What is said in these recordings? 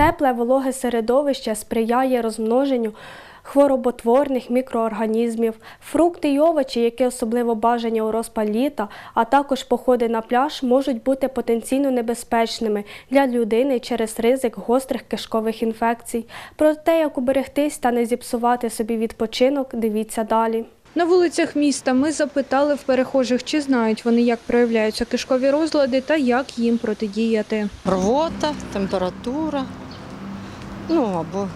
Тепле вологе середовище сприяє розмноженню хвороботворних мікроорганізмів, фрукти й овочі, які особливо бажані у розпал літа, а також походи на пляж можуть бути потенційно небезпечними для людини через ризик гострих кишкових інфекцій. Про те, як уберегтись та не зіпсувати собі відпочинок, дивіться далі. На вулицях міста ми запитали в перехожих, чи знають вони, як проявляються кишкові розлади та як їм протидіяти. рвота, температура, ну або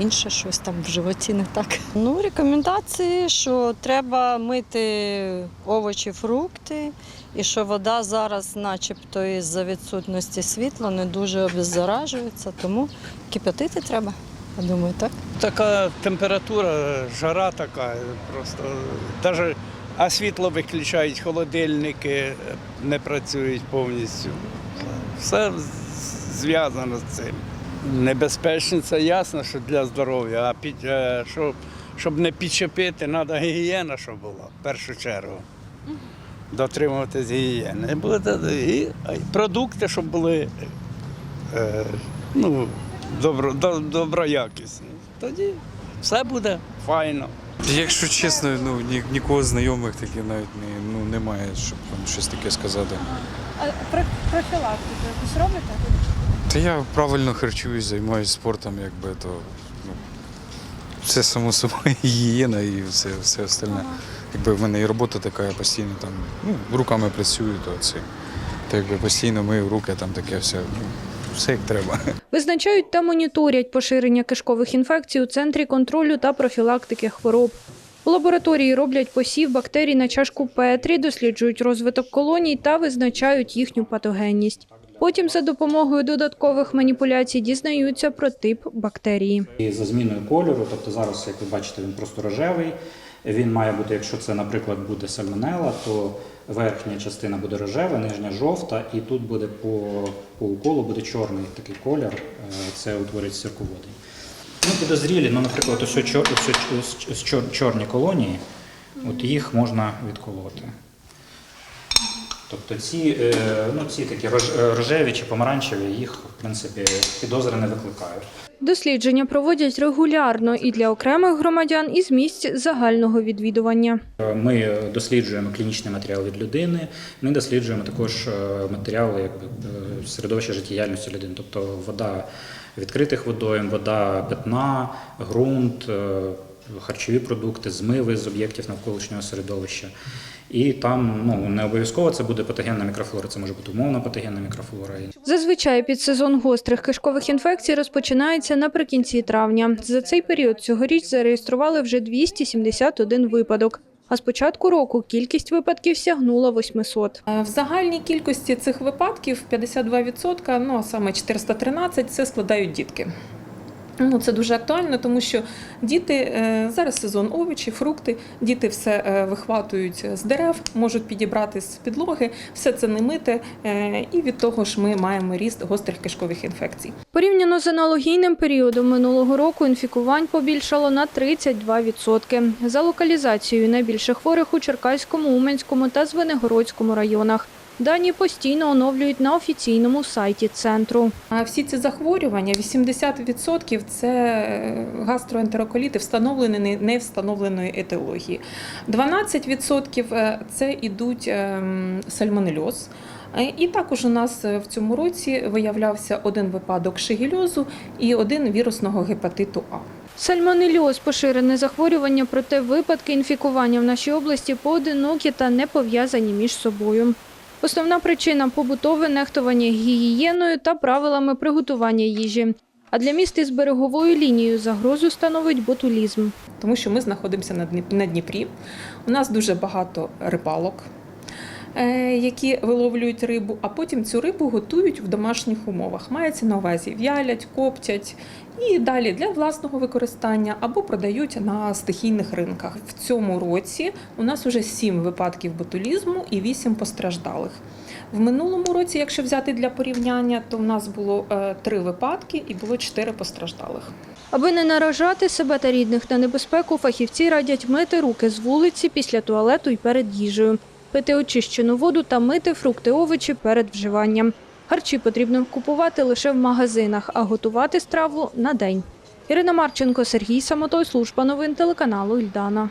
інше щось там в животі не так. Ну, рекомендації, що треба мити овочі, фрукти, і що вода зараз, начебто, із-за відсутності світла, не дуже обеззаражується, тому кипятити треба. Я думаю, так. Така температура, жара така, просто навіть а світло виключають, холодильники не працюють повністю. Все зв'язано з цим. Небезпечно, це ясно, що для здоров'я, а під, е, щоб, щоб не підчепити, треба гігієна, щоб була в першу чергу. Дотримуватись гігієни. І продукти, щоб були е, ну, добро, доброякісні. Тоді все буде файно. Якщо чесно, ну ні, нікого знайомих таких навіть не, ну, немає, щоб там щось таке сказати. А профілактику якусь робите? Та я правильно харчуюсь, займаюся спортом, якби то ну, все само собою гігієна і все, все остальне. Якби в мене і робота така, я постійно там ну, руками працюю, то це то якби постійно мию руки, там таке все. Ну, все як треба. Визначають та моніторять поширення кишкових інфекцій у центрі контролю та профілактики хвороб. У лабораторії роблять посів бактерій на чашку Петрі, досліджують розвиток колоній та визначають їхню патогенність. Потім за допомогою додаткових маніпуляцій дізнаються про тип бактерії. І за зміною кольору, тобто зараз, як ви бачите, він просто рожевий. Він має бути, якщо це, наприклад, буде сальмонела, то верхня частина буде рожева, нижня жовта, і тут буде по, по уколу буде чорний такий колір. е, Це утворить сірководий. Ну, підозрілі, ну, наприклад, ось, ось, ось чор, чорні колонії, от їх можна відколоти. Тобто ці, е, ну, ці такі е, рожеві чи помаранчеві, їх, в принципі, підозри не викликають. Дослідження проводять регулярно і для окремих громадян, і з місць загального відвідування. Ми досліджуємо клінічний матеріал від людини. Ми досліджуємо також е, матеріали якби, е, середовища життєдіяльності людини, тобто вода відкритих водойм, вода питна, ґрунт, е, харчові продукти, змиви з об'єктів навколишнього середовища. І там ну, не обов'язково це буде патогенна мікрофлора, це може бути умовна патогенна мікрофлора. Зазвичай підсезон гострих кишкових інфекцій розпочинається наприкінці травня. За цей період цьогоріч зареєстрували вже 271 випадок. А з початку року кількість випадків сягнула 800. Е, В загальній кількості цих випадків 52%, ну а саме 413 це складають дітки. Ну, це дуже актуально, тому що діти е, зараз сезон овочі, фрукти, діти все е, вихватують з дерев, можуть підібрати з підлоги, все це не мите, е, і від того ж ми маємо ріст гострих кишкових інфекцій. Порівняно з аналогійним періодом минулого року інфікувань побільшало на 32%. За локалізацією найбільше хворих у Черкаському, Уманському та Звенигородському районах. Дані постійно оновлюють на офіційному сайті центру. Всі ці захворювання, 80% це е, гастроентероколіти, встановлені не- не встановленої етіології. 12% е, це ідуть ем, сальмонельоз. Е, І також у нас е, в цьому році виявлявся один випадок шигельозу і один вірусного гепатиту А. Сальмонельоз – поширене захворювання, проте випадки інфікування в нашій області поодинокі та не пов'язані між собою. Основна причина – побутове нехтування гігієною та правилами приготування їжі. А для міст із береговою лінією загрозу становить ботулізм. тому що ми знаходимося на Дні- на Дніпрі. У нас дуже багато рибалок, які виловлюють рибу, а потім цю рибу готують в домашніх умовах. Мається на увазі в'ялять, коптять і далі для власного використання або продають на стихійних ринках. В цьому році у нас вже сім випадків ботулізму і вісім постраждалих. В минулому році, якщо взяти для порівняння, то в нас було е, три випадки і було чотири постраждалих. Аби не наражати себе та рідних на небезпеку, фахівці радять мити руки з вулиці після туалету і перед їжею, пити очищену воду та мити фрукти овочі перед вживанням. Харчі потрібно купувати лише в магазинах, а готувати страву на день. Ірина Марченко, Сергій Самотой, служба новин телеканалу Ільдана.